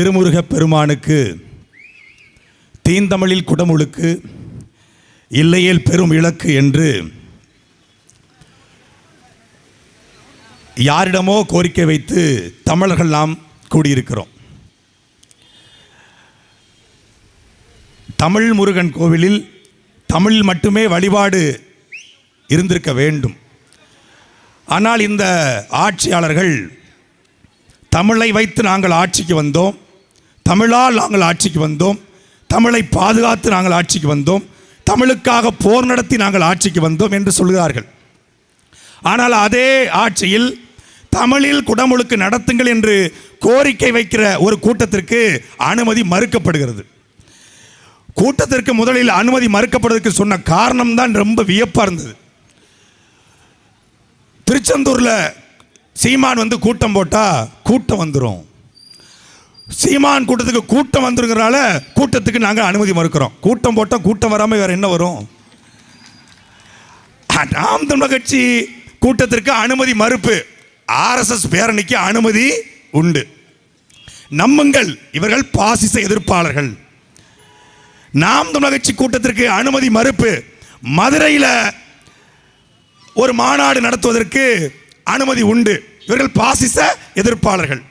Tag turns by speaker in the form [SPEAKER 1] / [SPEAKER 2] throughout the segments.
[SPEAKER 1] திருமுருகப் பெருமானுக்கு தீந்தமிழில் குடமுழுக்கு இல்லையேல் பெரும் இலக்கு என்று யாரிடமோ கோரிக்கை வைத்து தமிழர்கள் நாம் கூடியிருக்கிறோம். தமிழ் முருகன் கோவிலில் தமிழ் மட்டுமே வழிபாடு இருந்திருக்க வேண்டும். ஆனால் இந்த ஆட்சியாளர்கள் தமிழை வைத்து நாங்கள் ஆட்சிக்கு வந்தோம். தமிழால் நாங்கள் ஆட்சிக்கு வந்தோம். தமிழை பாதுகாத்து நாங்கள் ஆட்சிக்கு வந்தோம். தமிழுக்காக போர் நடத்தி நாங்கள் ஆட்சிக்கு வந்தோம் என்று சொல்கிறார்கள் ஆனால் அதே ஆட்சியில் தமிழில் குடமுழுக்கு நடத்துங்கள் என்று கோரிக்கை வைக்கிற ஒரு கூட்டத்திற்கு அனுமதி மறுக்கப்படுகிறது. கூட்டத்திற்கு முதலில் அனுமதி மறுக்கப்படுவதற்கு சொன்ன காரணம் தான் ரொம்ப வியப்பாக இருந்தது. திருச்செந்தூரில் சீமான் வந்து கூட்டம் போட்டால் கூட்டம் வந்துடும் சீமான் கூட்டத்துக்கு கூட்டம் வந்துருங்கிறனால கூட்டத்துக்கு நாங்கள் அனுமதி மறுக்கிறோம். கூட்டம் போட்டால் கூட்டம் வராமல் வேறு என்ன வரும்? நாம் தமிழர் கட்சி கூட்டத்திற்கு அனுமதி மறுப்பு. ஆர்எஸ்எஸ் பேரணிக்கு அனுமதி உண்டு. நம்புங்கள் இவர்கள் பாசிச எதிர்ப்பாளர்கள். நாம் தமிழர் கட்சி கூட்டத்திற்கு அனுமதி மறுப்பு. மதுரையில் ஒரு மாநாடு நடத்துவதற்கு அனுமதி உண்டு. இவர்கள் பாசிச எதிர்ப்பாளர்கள்.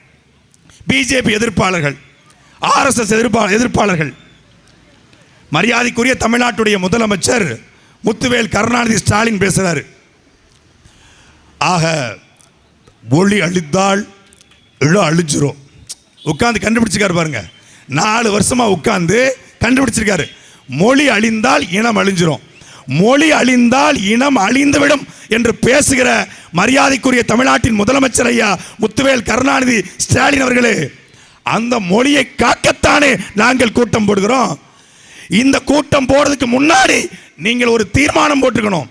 [SPEAKER 1] பிஜேபி எதிர்ப்பாளர்கள் ஆர்எஸ்எஸ் எதிர்ப்பா எதிர்ப்பாளர்கள். மரியாதைக்குரிய தமிழ்நாட்டுடைய முதலமைச்சர் முத்துவேல் கருணாநிதி ஸ்டாலின் பேசுகிறார் ஆக ஒளி அழித்தால் இழ அழிஞ்சிரும். உட்காந்து கண்டுபிடிச்சிருக்காரு பாருங்க. நாலு வருஷமா உட்காந்து கண்டுபிடிச்சிருக்காரு. மொழி அழிந்தால் இனம் அழிஞ்சிரும். மொழி அழிந்தால் இனம் அழிந்துவிடும். என்று பேசுகிற மரியாதைக்குரிய தமிழ்நாட்டின் முதலமைச்சர் ஐயா முத்துவேல் கருணாநிதி ஸ்டாலின் அவர்களே அந்த மொழியை காக்கத்தானே நாங்கள் கூட்டம் போடுகிறோம். இந்த கூட்டம் போடுறதுக்கு முன்னாடி நீங்கள் ஒரு தீர்மானம் போட்டுக்கணும்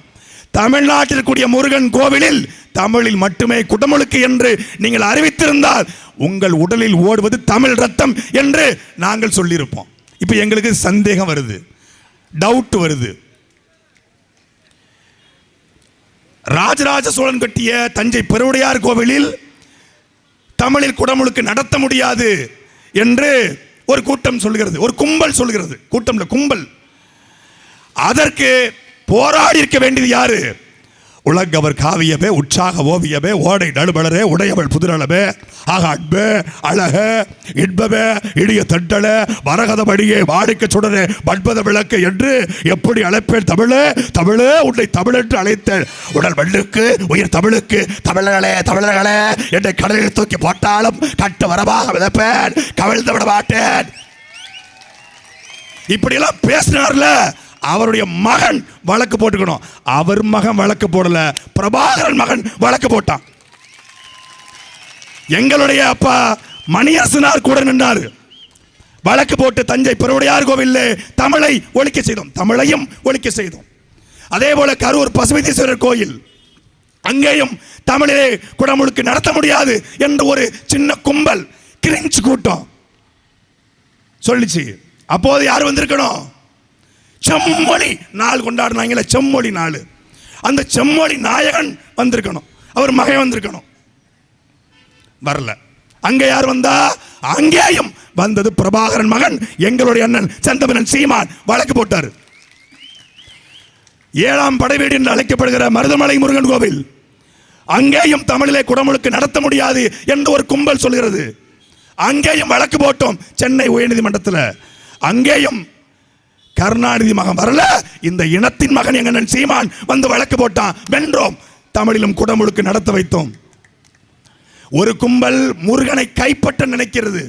[SPEAKER 1] தமிழ்நாட்டில் கூடிய முருகன் கோவிலில் தமிழில் மட்டுமே குடமுழுக்கு என்று நீங்கள் அறிவித்திருந்தால் உங்கள் உடலில் ஓடுவது தமிழ் ரத்தம் என்று நாங்கள் சொல்லியிருப்போம். இப்போ எங்களுக்கு சந்தேகம் வருது டவுட் வருது. ராஜராஜ சோழன் கட்டிய தஞ்சை பெருவுடையார் கோவிலில் தமிழில் குடமுழுக்கு நடத்த முடியாது என்று ஒரு கூட்டம் சொல்கிறது. ஒரு கும்பல் சொல்கிறது. கூட்டம் கும்பல். அதற்கு போராடி இருக்க வேண்டியது யாரு? உலகவர் காவியமே உற்சாக ஓவியமே ஓடை நடுமலரே உடையவள் புதுநலமே. ஆக அன்பே அழக இன்பமே இடிய தண்டல மரகதமடியே வாடிக்க சுடரே மண்பத விளக்கு என்று எப்படி அழைப்பேன் தமிழே? தமிழே உன்னை தமிழ் என்று அழைத்தேன். உடல் மண்ணுக்கு உயிர் தமிழுக்கு தமிழர்களே தமிழர்களே என்னை கடலில் தூக்கி போட்டாலும் கட்டு வரமாக விதப்பேன். கவிழ்ந்து விட மாட்டேன். இப்படியெல்லாம் பேசினார்ல. அவருடைய மகன் வழக்கு போட்டுக்கணும். அவர் மகன் வழக்கு போடல. பிரபாகரன் மகன் வழக்கு போட்டான். எங்களுடைய அப்பா மணியரசனார் கூட நின்றார். வழக்கு போட்டு தஞ்சை பெருவுடையார் கோவிலில் தமிழை ஒழிக்க செய்தோம். தமிழையும் ஒழிக்க செய்தோம். அதே போல கரூர் பசுபதீஸ்வரர் கோயில் அங்கேயும் தமிழிலே குடமுழுக்கு நடத்த முடியாது என்று ஒரு சின்ன கும்பல் கிரிஞ்சு கூட்டம். சொல்லிச்சு. அப்போது யார் வந்திருக்கணும்? செம்மொழி நாள் கொண்டாடினாங்களே செம்மொழி நாள். அந்த செம்மொழி நாயகன் வந்திருக்கணும். அவர் மகன் வந்திருக்கணும். வரல. அங்க யார் வந்தா? அங்கேயும் வந்தது பிரபாகரன் மகன் எங்களுடைய அண்ணன் சந்தமனன் சீமான். வழக்கு போட்டார். ஏழாம் படைவீடு என்று அழைக்கப்படுகிற மருதமலை முருகன் கோவில். அங்கேயும் தமிழிலே குடமுழுக்கு நடத்த முடியாது என்று ஒரு கும்பல் சொல்கிறது. அங்கேயும் வழக்கு போட்டோம் சென்னை உயர்நீதிமன்றத்தில். அங்கேயும் கருணாநிதி மகன் வரல. இந்த இனத்தின் மகன் எங்க சீமான் வந்து வழக்கு போட்டான். வென்றோம். தமிழிலும் குடமுழுக்கு நடத்த வைத்தோம். ஒரு கும்பல் முருகனை கைப்பற்ற நினைக்கிறது.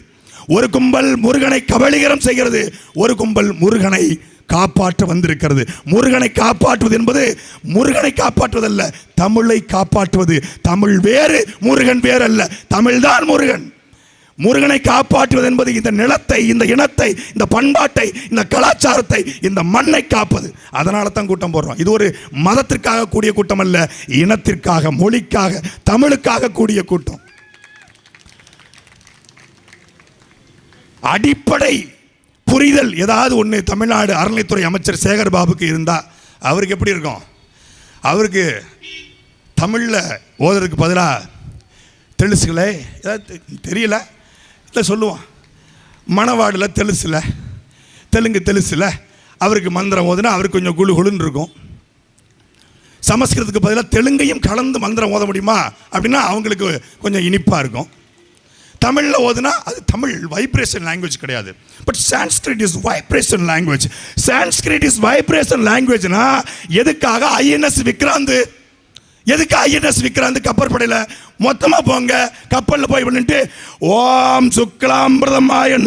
[SPEAKER 1] ஒரு கும்பல் முருகனை கபலீகரம் செய்கிறது. ஒரு கும்பல் முருகனை காப்பாற்ற வந்திருக்கிறது. முருகனை காப்பாற்றுவது என்பது முருகனை காப்பாற்றுவதல்ல தமிழை காப்பாற்றுவது. தமிழ் வேறு முருகன் வேறு அல்ல தமிழ்தான் முருகன். முருகனை காப்பாற்றுவது என்பது இந்த நிலத்தை இந்த இனத்தை இந்த பண்பாட்டை இந்த கலாச்சாரத்தை இந்த மண்ணை காப்பது. அதனால தான் கூட்டம் போடுறோம். இது ஒரு மதத்திற்காக கூடிய கூட்டம் அல்ல இனத்திற்காக மொழிக்காக தமிழுக்காக கூடிய கூட்டம். அடிப்படை புரிதல் ஏதாவது ஒன்று தமிழ்நாடு அறநிலைத்துறை அமைச்சர் சேகர் பாபுக்கு இருந்தால் அவருக்கு எப்படி இருக்கும்? அவருக்கு தமிழில் ஓதுறதுக்கு பதிலாக தெளிசுகளே ஏதாவது தெ- தெரியல. இல்லை சொல்லுவான். மணவாடில் தெலுசில் தெலுங்கு தெலுசில் அவருக்கு மந்திரம் ஓதுனா அவருக்கு கொஞ்சம் குழு குழுன்னு இருக்கும். சமஸ்கிருதத்துக்கு பதிலாக தெலுங்கையும் கலந்து மந்திரம் ஓத முடியுமா? அப்படின்னா அவங்களுக்கு கொஞ்சம் இனிப்பாக இருக்கும். தமிழில் ஓதுனா அது தமிழ் வைப்ரேஷன் லாங்குவேஜ் கிடையாது. But Sanskrit is vibration language Sanskrit is vibration லாங்குவேஜ்னா எதுக்காக ஐஎன்எஸ் விக்ராந்து எதுக்கு ஐஎன்எஸ் விக்ராந்த் கப்பற்படையில் மொத்தமாக போங்க கப்பலில் போய் பண்ணிட்டு ஓம் சுக்லாம்பிரதமாய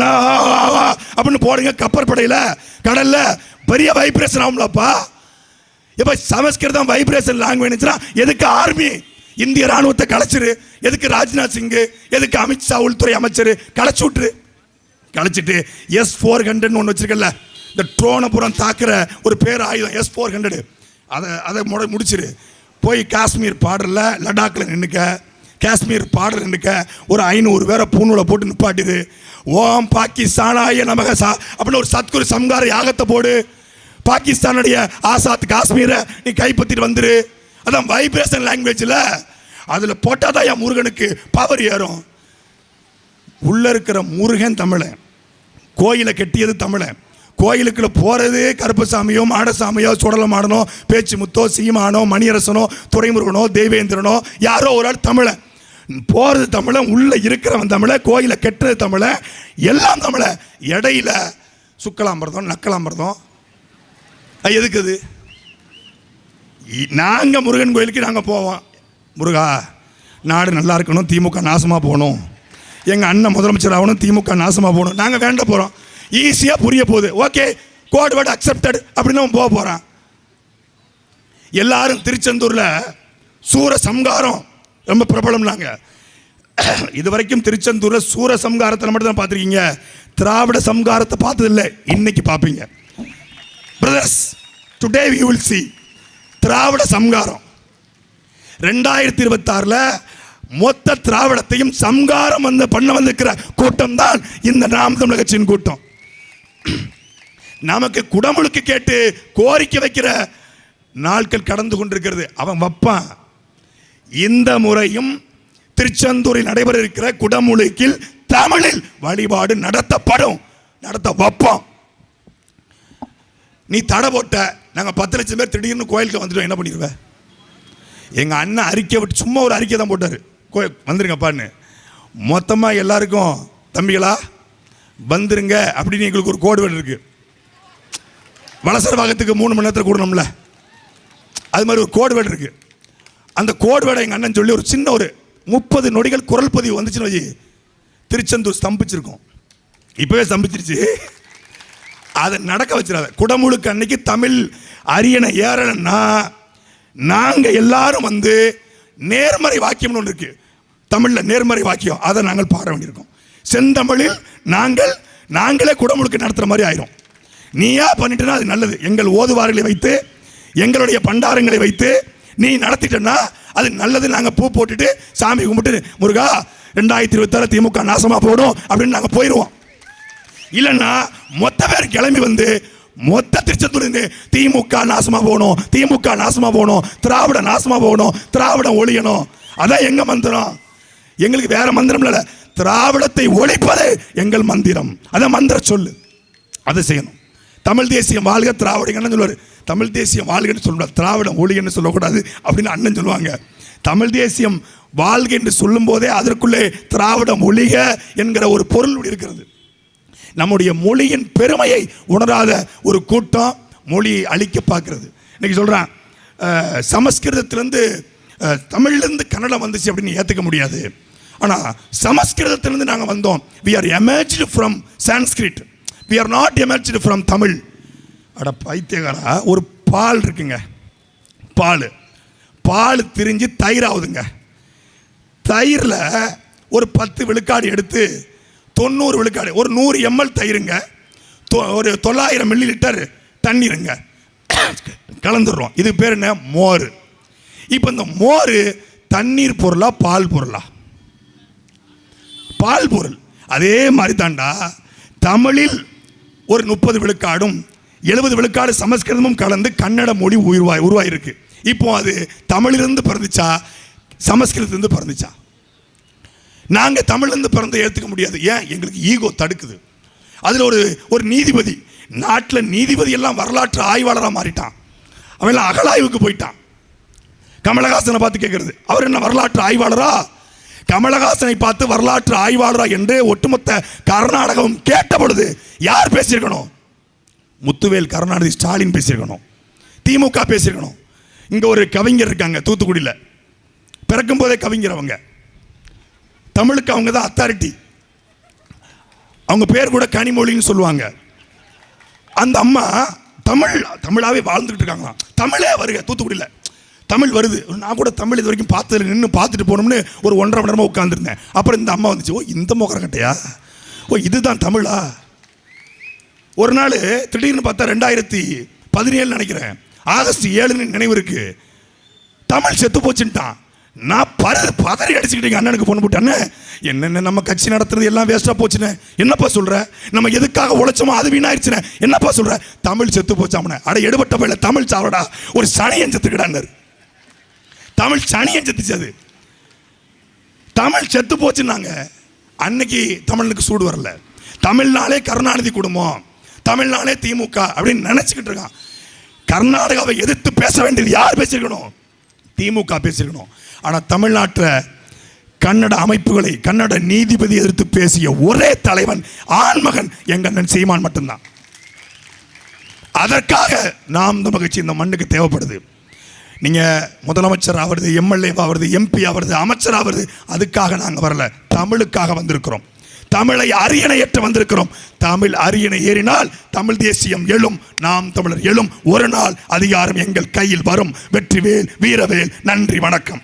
[SPEAKER 1] அப்படின்னு போடுங்க கப்பற்படையில் கடலில் பெரிய வைப்ரேஷன் ஆகும்லப்பா. இப்போ சமஸ்கிருதம் வைப்ரேஷன் லாங்குவேஜ்னா எதுக்கு ஆர்மி இந்திய ராணுவத்தை கலைச்சிரு? எதுக்கு ராஜ்நாத் சிங்கு? எதுக்கு அமித்ஷா உள்துறை அமைச்சர்? கலைச்சு விட்டுரு. கலைச்சிட்டு எஸ் ஃபோர் ஹண்ட்ரட்னு ஒன்று வச்சிருக்கல இந்த ட்ரோனபுரம் தாக்குற ஒரு பேர் ஆயுதம் எஸ் ஃபோர் ஹண்ட்ரடு அதை அதை முட முடிச்சிரு. போய் காஷ்மீர் பார்டரில் லடாக்கில் நின்றுக்க காஷ்மீர் பார்டர் நின்றுக்க ஒரு ஐநூறு பேரை பூணூலை போட்டு நிப்பாட்டிது. ஓம் பாகிஸ்தானாய நமக சா அப்படின்னு ஒரு சத்குரு சம்கார யாகத்தை போடு. பாகிஸ்தானுடைய ஆசாத் காஷ்மீரை நீ கைப்பற்றிட்டு வந்துரு. அதான் வைப்ரேஷன் லாங்குவேஜில் அதில் போட்டால் தான் என் முருகனுக்கு பவர் ஏறும். உள்ளே இருக்கிற முருகன் தமிழன். கோயிலை கட்டியது தமிழன். கோயிலுக்குள்ள போகிறதே கருப்பசாமியோ மாடசாமியோ சுடலமாடனோ பேச்சு முத்தோ சீமானோ மணியரசனோ துரைமுருகனோ தேவேந்திரனோ யாரோ ஒரு ஆள் தமிழன் போகிறது தமிழன் உள்ள இருக்கிறவன் தமிழை கோயிலை கெட்டது தமிழை எல்லாம் தமிழை. இடையில சுக்கலாம்பரதம் நக்கலாம்பரதம். எதுக்குது எதுக்கு அது முருகன் கோயிலுக்கு நாங்கள் போவோம். முருகா நாடு நல்லா இருக்கணும் திமுக நாசமாக போகணும். எங்கள் அண்ணன் முதலமைச்சர் ஆகணும் திமுக நாசமாக போகணும். நாங்கள் வேண்ட போகிறோம் ஈஸியாக புரிய போகுது. ஓகே கோட் வேர்டு அக்செப்டட் அப்படின்னு அவன் போக போகிறான் எல்லாரும் திருச்செந்தூரில் சூர சம்காரம் ரொம்ப பிரபலம்னாங்க. இது வரைக்கும் திருச்செந்தூரில் சூர சம்காரத்தில் மட்டும் தான் பார்த்துருக்கீங்க. திராவிட சம்காரத்தை பார்த்ததில்லை. இன்னைக்கு பார்ப்பீங்க. Brothers today we will see திராவிட சம்காரம் ரெண்டாயிரத்தி இருபத்தாறில் மொத்த திராவிடத்தையும் சம்காரம் வந்து பண்ண வந்திருக்கிற கூட்டம் தான் இந்த நாம் தமிழர் கட்சியின் கூட்டம். நமக்கு குடமுழுக்கு கேட்டு கோரிக்கை வைக்கிற நாட்கள் கடந்து கொண்டிருக்கிறது. அவன் வைப்பான். இந்த முறையும் திருச்செந்தூரில் நடைபெற இருக்கிற குடமுழுக்கில் தமிழில் வழிபாடு நடத்தப்படும். நடத்த வைப்போம் நீ தடை போட்ட நாங்கள் பத்து லட்சம் பேர் திடீர்னு கோயிலுக்கு வந்துட்டோம் என்ன பண்ணிடுவேன் எங்கள் அண்ணன் அறிக்கை விட்டு சும்மா ஒரு அறிக்கை தான் போட்டார். கோயில் வந்துருங்கப்பான்னு மொத்தமாக எல்லாருக்கும் தம்பிகளா வந்துருங்க அப்படின்னு எங்களுக்கு ஒரு கோடு இருக்குது இருக்கு. வலசர பாகத்துக்கு மூணு மணி நேரத்தில் கூடணும்ல. அது மாதிரி ஒரு கோடு இருக்குது இருக்கு. அந்த கோடு எங்கள் அண்ணன் சொல்லி ஒரு சின்ன ஒரு முப்பது நொடிகள் குரல் பதிவு வந்துச்சுன்னு வச்சு திருச்செந்தூர் ஸ்தம்பிச்சிருக்கோம். இப்போவே ஸ்தம்பிச்சிருச்சு. அதை நடக்க வச்சிடாத. குடமுழுக்கு அன்னைக்கு தமிழ் அரியணை ஏறலைன்னா நாங்கள் எல்லாரும் வந்து நேர்மறை வாக்கியம்னு ஒன்று இருக்கு. தமிழில் நேர்மறை வாக்கியம். அதை நாங்கள் பாட வேண்டியிருக்கோம். செந்தமிழில் நாங்கள் நாங்களே குடமுழுக்கு நடத்துகிற மாதிரி ஆயிரும். நீயா பண்ணிட்டனா அது நல்லது. எங்கள் ஓதுவார்களை வைத்து எங்களுடைய பண்டாரங்களை வைத்து நீ நடத்திட்டனா அது நல்லது. நாங்கள் பூ போட்டுட்டு சாமி கும்பிட்டு முருகா ரெண்டாயிரத்தி இருபத்தாறு திமுக நாசமாக போடும் அப்படின்னு நாங்கள் போயிடுவோம் இல்லைன்னா மொத்த பேர் கிளம்பி வந்து மொத்த திருச்சத்துலேருந்து திமுக நாசமாக போகணும் திமுக நாசமாக போகணும் திராவிட நாசமாக போகணும் திராவிடம் ஒழியணும். அதான் எங்கள் மந்திரம். எங்களுக்கு வேற மந்திரம் இல்லை. திராவிடத்தை ஒழிப்பது எங்கள் மந்திரம். அதை மந்திர சொல்லு. அதை செய்யணும். தமிழ் தேசியம் வாழ்க திராவிடங்கன்னு சொல்லுவார். தமிழ் தேசியம் வாழ்கன்னு சொல்லக்கூடாது திராவிடம் ஒழிகன்னு சொல்லக்கூடாது அப்படின்னு அண்ணன் சொல்லுவாங்க. தமிழ் தேசியம் வாழ்க என்று சொல்லும் போதே அதற்குள்ளே திராவிடம் ஒழிக என்கிற ஒரு பொருள் இருக்கிறது. நம்முடைய மொழியின் பெருமையை உணராத ஒரு கூட்டம் மொழியை அழிக்க பார்க்கறது. இன்னைக்கு சொல்கிறான் சமஸ்கிருதத்திலேருந்து தமிழ்லேருந்து கன்னடம் வந்துச்சு அப்படின்னு ஏற்றுக்க முடியாது. ஆனால் சமஸ்கிருதத்திலேருந்து நாங்கள் வந்தோம். We are emerged from Sanskrit we are not emerged from Tamil அட பைத்தியகாரா ஒரு பால் இருக்குங்க. பால். பால் திரிஞ்சு தயிர் ஆகுதுங்க தயிரில் ஒரு பத்து விழுக்காடு எடுத்து தொண்ணூறு விழுக்காடு ஒரு நூறு எம்எல் தயிருங்க. தொ- ஒரு தொள்ளாயிரம் மில்லி லிட்டர் தண்ணீருங்க. கலந்துடுறோம். இது பேர் என்ன? மோர். இப்போ இந்த மோர் தண்ணீர் பொருளா பால் பொருளா? பால் பொருள். அதே மாதிரி தாண்டா தமிழில் ஒரு முப்பது விழுக்காடும் எழுபது விழுக்காடு சமஸ்கிருதமும் கலந்து கன்னட மொழி உருவாய் உருவாயிருக்கு. இப்போ அது தமிழிலிருந்து பிறந்துச்சா சமஸ்கிருதத்திலிருந்து பிறந்துச்சா? நாங்கள் தமிழ்லேருந்து பிறந்து ஏற்றுக்க முடியாது. ஏன்? எங்களுக்கு ஈகோ தடுக்குது. அதில் ஒரு ஒரு நீதிபதி நாட்டில் நீதிபதி எல்லாம் வரலாற்று ஆய்வாளராக மாறிட்டான். அவன் எல்லாம் அகலாய்வுக்கு போயிட்டான். கமலஹாசனை பார்த்து கேட்குறது அவர் என்ன வரலாற்று ஆய்வாளரா? கமலஹாசனை பார்த்து வரலாற்று ஆய்வாளரா என்று ஒட்டுமொத்த கர்நாடகம் கேட்ட பொழுது யார் பேசியிருக்கணும்? முத்துவேல் கருணாநிதி ஸ்டாலின் பேசியிருக்கணும். திமுக பேசியிருக்கணும். இங்கே ஒரு கவிஞர் இருக்காங்க தூத்துக்குடியில். பிறக்கும் போதே கவிஞர் அவங்க. தமிழுக்கு அவங்க தான் அத்தாரிட்டி அவங்க பேர் கூட கனிமொழின்னு சொல்லுவாங்க. அந்த அம்மா தமிழ் தமிழாவே வாழ்ந்துக்கிட்டு இருக்காங்களாம். தமிழே வருக தூத்துக்குடியில். தமிழ் வருது. நான் கூட தமிழ் இது வரைக்கும் பார்த்து நின்று பார்த்துட்டு போகணும்னு ஒரு ஒன்றரை மணி நேரமாக உட்காந்துருந்தேன் அப்புறம் இந்த அம்மா வந்துச்சு. ஓ இந்த மொக்கரக்கட்டையா ஓ இதுதான் தமிழா? ஒரு நாள் திடீர்னு பார்த்தா ரெண்டாயிரத்தி பதினேழு நினைக்கிறேன். ஆகஸ்ட் ஏழுன்னு நினைவு இருக்கு. தமிழ் செத்து போச்சுன்ட்டான். நான் பர பதறி அடிச்சுக்கிட்டீங்க அண்ணனுக்கு பொண்ணு போட்டு அண்ணன் என்னென்ன நம்ம கட்சி நடத்துறது எல்லாம் வேஸ்ட்டாக போச்சுன்னு என்னப்பா சொல்கிற நம்ம எதுக்காக உழைச்சோமோ அது வீணாயிருச்சுனே. என்னப்பா சொல்கிற தமிழ் செத்து போச்சாமண்ணே அட எடுபட்ட பையில தமிழ் சாவடா. ஒரு சனையன் செத்துக்கிடான்னாரு தமிழ் சனியை செத்துச்சு அது. தமிழ் செத்து போச்சுன்னாங்க. அன்னைக்கு தமிழுக்கு சூடு வரல. தமிழ்னாலே கருணாநிதி குடும்பம். தமிழ்நாளே திமுக அப்படின்னு நினச்சிக்கிட்டு இருக்கான். கர்நாடகாவை எதிர்த்து பேச வேண்டியது யார் பேசியிருக்கணும்? திமுக பேசியிருக்கணும். ஆனால் தமிழ்நாட்டில் கன்னட அமைப்புகளை கன்னட நீதிபதி எதிர்த்து பேசிய ஒரே தலைவன் ஆண்மகன் எங்கண்ணன் சீமான் மட்டும்தான். அதற்காக நாம் இந்த மகிழ்ச்சி இந்த மண்ணுக்கு தேவைப்படுது. நீங்கள் முதலமைச்சர் ஆவது எம்எல்ஏ ஆவறது எம்பி ஆகிறது அமைச்சர் ஆவறது அதுக்காக நாங்கள் வரல. தமிழுக்காக வந்திருக்கிறோம். தமிழை அரியணையற்ற வந்திருக்கிறோம். தமிழ் அரியணை ஏறினால் தமிழ் தேசியம் எழும் நாம் தமிழர் எழும். ஒரு நாள் அதிகாரம் எங்கள் கையில் வரும். வெற்றிவேல் வீரவேல் நன்றி வணக்கம்.